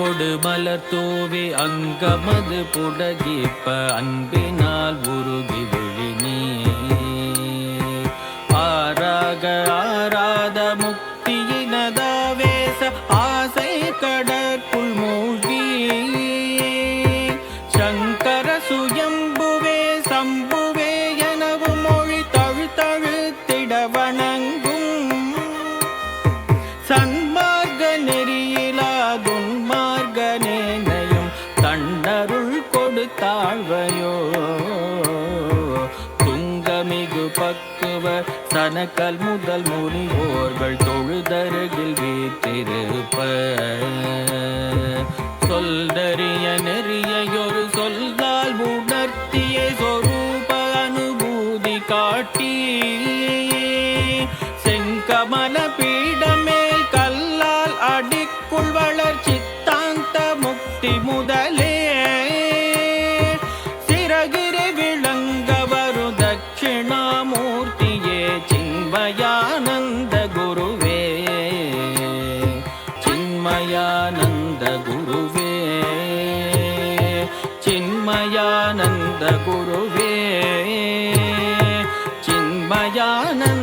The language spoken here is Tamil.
கொடு மலர் தூவி அங்கமது புடகிப்ப அன்பினால் உருகி விழினி ஆராக ஆராத முக்தியினதாவேச ஆசை கடற்குள் மூழ்கி. சங்கர சுயம்புவே சம்ப தனருள் கொடுத்தாழ்வையோ? துங்கமிகு பக்குவ சனக்கல் முதல் முனிவோர்கள் தொழுதருகில் வீத்திருப்ப சொல்தறிய நெறியொரு சொல்தால் உணர்த்திய சொரூப அனுபூதி காட்டி. செங்கமல சின்மயானந்த குருவே. சின்மயானந்த குருவே. சின்மயானந்த குருவே. சின்மயானந்த